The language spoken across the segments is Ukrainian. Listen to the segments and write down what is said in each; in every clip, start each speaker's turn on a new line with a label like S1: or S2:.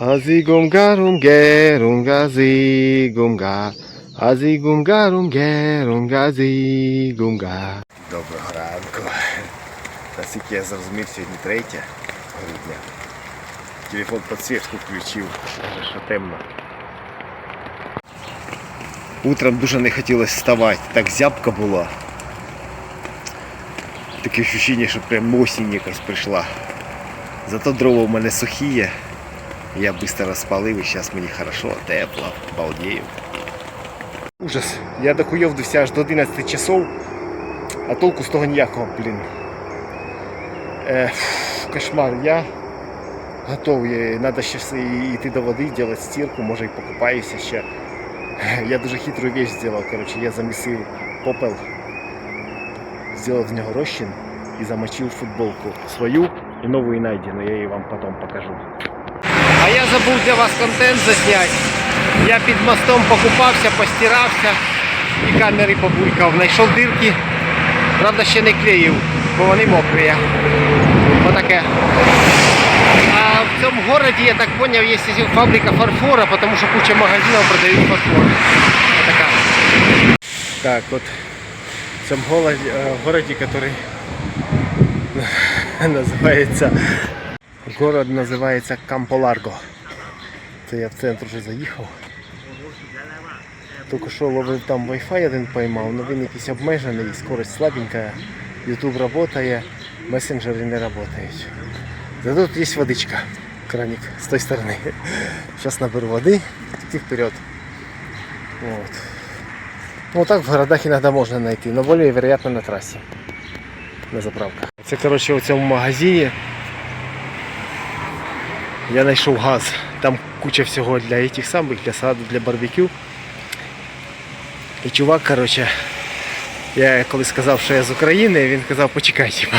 S1: Азигумга румге румга зигумга. Азигумга румге румга зигумга. Доброго ранку. Наскільки я зрозумів, сьогодні 3 грудня. Телефон підсвітку включив, що темно. Утром дуже не хотілося вставати, так зябка була. Таке відчуття, що прям осінь якась прийшла. Зато дрова у мене сухі є. Я швидко розпалив і зараз мені хорошо, тепло, балдею. Ужас. Я дохуйовдився аж до 11 часов, а толку з того ніякого, блін. Е, фу, кошмар, я готовий. Треба ще йти до води, робити стірку, може і покупаюся ще. Я дуже хитру вещь зробив. Короче, я замісив попел, зробив з нього розчин і замочив футболку свою і нову і найдену. Я її вам потім покажу. Я забув для вас контент засняти. Я під мостом покупався, постирався і камери побулькав. Знайшов дирки. Правда, ще не клеїв, бо вони мокрі. Отаке. А в цьому городі, я так понял, є фабрика фарфора, потому що куча магазинів продають фарфор. Отака. Так, от в цьому городі, е, який називається Город називається Камполарго. Це я в центр вже заїхав. Тільки що ловив там Wi-Fi один поймав, але він якийсь обмежений, скорость слабенька, YouTube працює, месенджери не працюють. Зато тут есть водичка, краник с той стороны. Сейчас наберу воды, идти вперед. Вот. Ну так в городах иногда можно найти, но более вероятно на трассе. На заправках. Це коротше у цьому магазині. Я знайшов газ. Там куча всього для этих самих, для саду, для барбекю. І чувак, коротше, я коли сказав, що я з України, він казав, почекай, типа.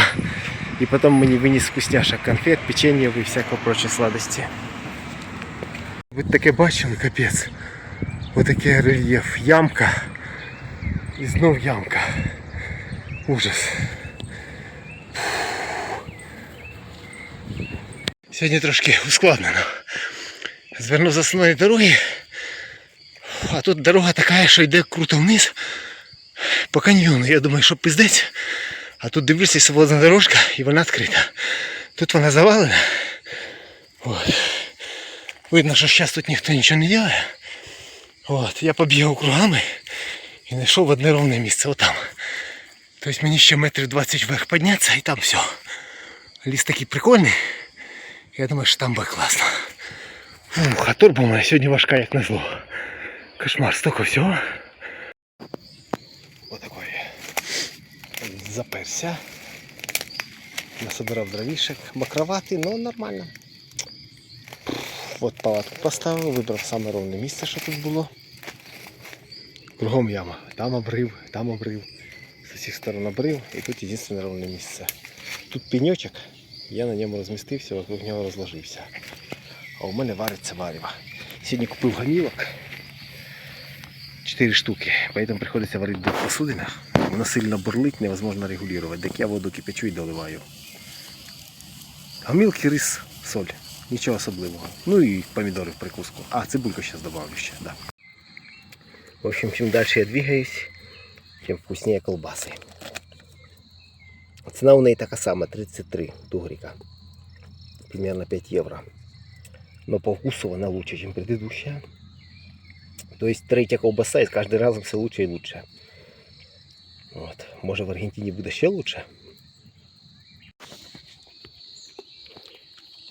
S1: І потім мені виніс вкусняшок, конфет, печенье і всякого прочі сладості. Ви таке бачили, капець. Отакий рельєф. Ямка. І знов ямка. Ужас. Сьогодні трошки ускладнено. Звернув з основної дороги. А тут дорога така, що йде круто вниз по каньйону. Я думаю, що пиздець. А тут дивишся свободна дорожка і вона відкрита. Тут вона завалена. От. Видно, що зараз тут ніхто нічого не робить. От. Я побігав кругами і знайшов одне ровне місце. Отам. Тобто мені ще метрів 20 вверх піднятися і там все. Ліс такий прикольний. Я думаю, що там буде класно. Фух, а торба у мене сьогодні важка, як назло. Кошмар, столько всього. Отакої заперся. Насобирав дровішек. Макроватий, але нормально. От палатку поставив, вибрав саме ровне місце, що тут було. Кругом яма. Там обрив, там обрив. З усіх сторон обрив і тут єдине ровне місце. Тут пеньочок, я на ньому розмістився, вокруг нього розложився. А у мене вариться варіво. Сьогодні купив гамілок. 4 штуки, поэтому приходится варить в двух посудинах. Воно сильно бурлить, невозможно регулировать. Так я воду кипячу і доливаю. Гамілки, рис, соль. Нічого особливого. Ну і помідори в прикуску. А, цибульку зараз добавлю ще, да. В общем, чим далі я двигаюсь, тим вкуснее колбаси. Ціна у неї така сама, 33 тугрика. Примерно 5 євро. Но по вкусу вона лучше, чем предыдущая. То есть третя ковбаса і з кожним разом все лучше і лучше. От. Може в Аргентині буде ще лучше.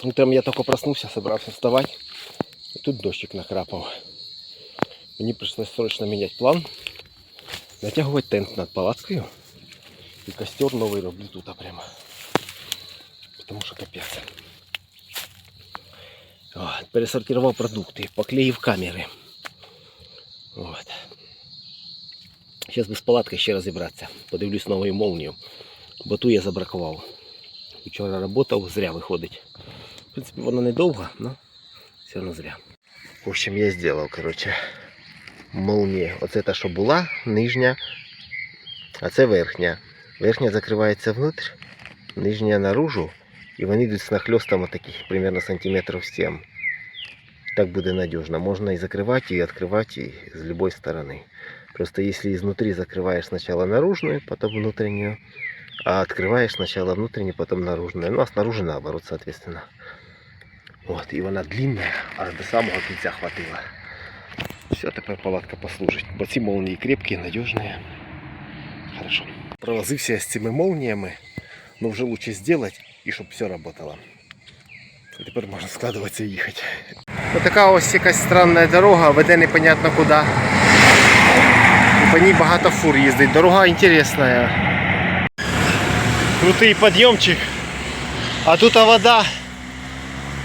S1: Утром я тільки проснувся, собрався вставати. І тут дощик накрапав. Мені прийшлось срочно міняти план. Натягувати тент над палаткою. І костер новий роблю тут прямо. Потому що капець. От, пересортував продукти, поклеїв камери. От. Зараз без палатки ще розібратися. Подивлюсь новою молнію. Бо ту я забракував. Вчора працював, зря виходить. В принципі, воно недовго, але все одно зря. В общем, я зробив, короче, молнію. Оце та, що була, нижня, а це верхня. Верхня закривається внутрь, нижня наружу. І вони йдуть з нахльостом таких примерно сантиметрів 7. Так буде надежно. Можно и закрывать, и открывать и с любой стороны. Просто если изнутри закрываешь сначала наружную, потом внутреннюю, а открываешь сначала внутреннюю, потом наружную. Ну а снаружи наоборот, соответственно. Вот, і вона длинна, аж до самого кінця хватило. Все, тепер палатка послужить. Бо ці молнії крепкі, надіжні. Хорошо. Провозився з цими молніями, но вже лучше зробити і щоб все працювало. І тепер можна складуватися і їхати. Ось така ось якась странна дорога, веде непонятно куди. І по ній багато фур їздить. Дорога інтересна. Крутий підйомчик. А тут вода.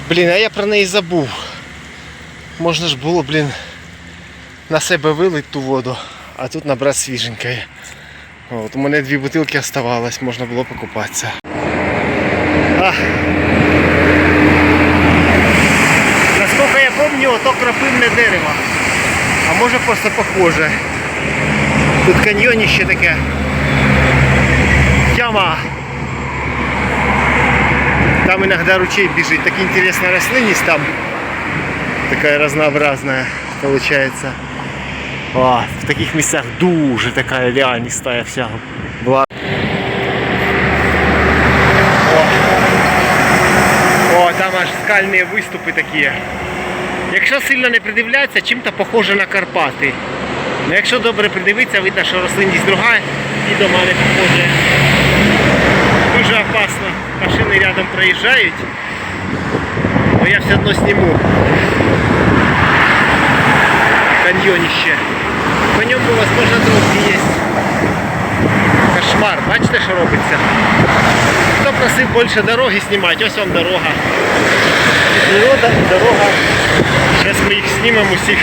S1: Блін, а я про неї забув. Можна ж було, блін, на себе вилити ту воду, а тут набрати свіженької. От, у мене дві бутилки оставалось, можна було покупатися. А. Насколько я помню, то крапивне дерево. А може просто похоже. Тут каньйонище таке. Яма. Там иногда ручей бежит. Так интересная рослинность там. Такая разнообразная получается. О, в таких местах дуже такая лианистая вся. Була. О. Там аж скальні виступи такі. Якщо сильно не придивлятися, чим-то похоже на Карпати. Ну якщо добре придивитися, видно, що рослинність друга і до мене похоже. Дуже опасно. Машини рядом проїжджають. Но я все одно сниму. Каньйонище. Бачите, що робиться? Хто просив більше дороги знімати? Ось вам дорога. Природа, дорога. Зараз ми їх знімемо усіх.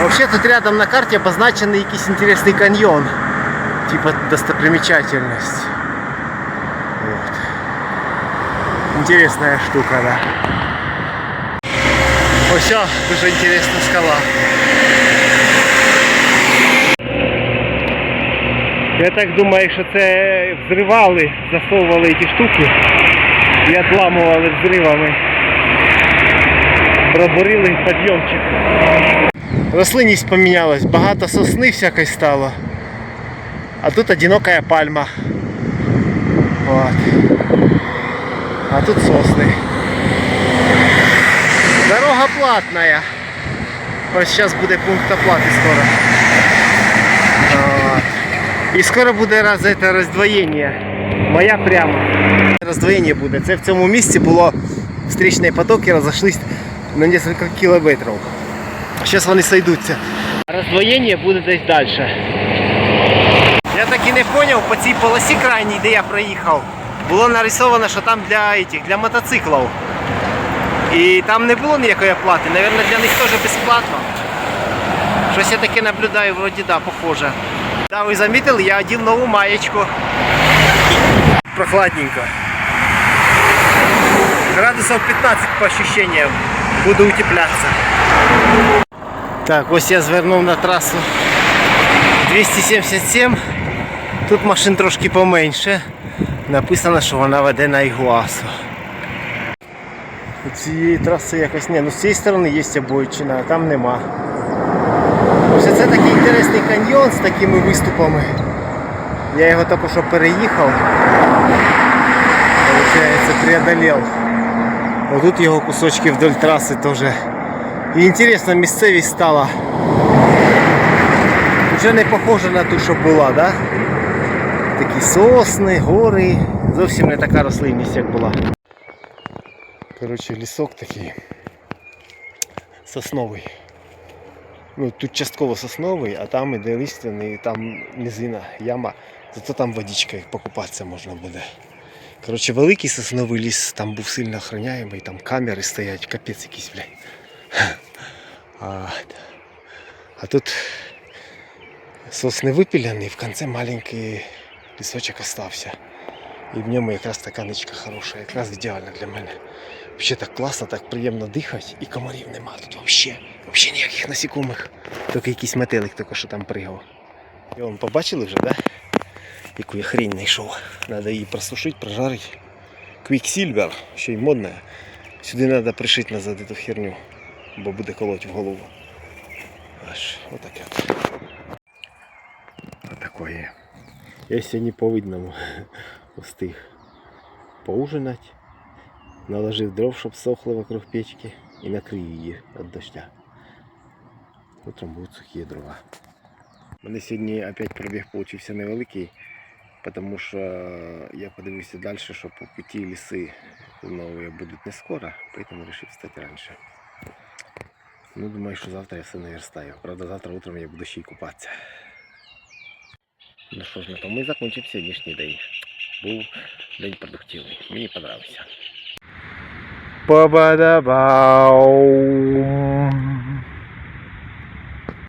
S1: Вообще тут рядом на карте обозначений якийсь інтересний каньйон. Типа достопримечательность. Вот. Интересная штука, да. Ось все, дуже интересна скала. Я так думаю, що це взривали, засовували ці штуки і відламували взривами. Пробурили підйомчик. Рослинність помінялась, багато сосни всякої стало. А тут одинокая пальма. Вот. А тут сосны. Дорога платная. Ось сейчас буде пункт оплаты скоро. І скоро буде раз это роздвоєння. Моя прямо. Роздвоєння буде. Це в цьому місці було встрічні потоки розійшлись на кілька кілометрів. Зараз вони сойдуться. Роздвоєння буде десь далі. Я так і не зрозумів, по цій полосі крайній, де я проїхав, було нарисовано, що там для, этих, для мотоциклів. І там не було ніякої оплати, Наверное, для них теж безплатно. Щось я таке наблюдаю, вроді да, похоже. Да, ви замітили, я одів нову маєчку. Прохладненько. Градусов 15 по ощущениям. Буду утеплятися. Так, ось я звернув на трасу 277. Тут машин трошки поменше. Написано, що вона веде на Ігуасу. Цієї траси якось не. Ну з цієї сторони є обочина, а там нема. Ось це такий інтересний каньйон з такими виступами. Я його тільки що переїхав. Получається, преодолел. Отут його кусочки вдоль траси теж. І інтересна місцевість стала. Вже не похоже на ту, що була, да? Такі сосни, гори. Зовсім не така рослинність, як була. Коротше, лісок такий сосновий. Ну, тут частково сосновий, а там іде листяний, там низина, яма. Зато там водичка покупатися можна буде. Коротше, великий сосновий ліс там був сильно охороняємий, там камери стоять, капець якийсь, блядь. А, а тут сосни випіляні, в кінці маленький лісочок остався. І в ньому якраз така ничка хороша, якраз ідеальна для мене. Взагалі так класно, так приємно дихати і комарів нема тут взагалі. Взагалі ніяких насікомих. Тільки якийсь метелик тільки що там пригав. І вон побачили вже, да? Яку я хрень знайшов. Треба її просушити, прожарити. Квіксільвер, ще й модне. Сюди треба пришити назад эту херню, бо буде колоть в голову. Аж отаке. от. Отакое. Я сьогодні по видному устиг поужинати, наложив дров, щоб сохли вокруг печки і накрив її від дождя. Утром будуть сухі дрова. У мене сьогодні опять пробіг получився невеликий, тому що я подивився далі, що по путі ліси нові будуть не скоро, поэтому вирішив встати раніше. Ну, думаю, що завтра я все наверстаю. Правда, завтра утром я буду ще й купатися. Ну що ж, на тому і закінчив сьогоднішній день. Був день продуктивний. Мені подобався. Ba ba da bow.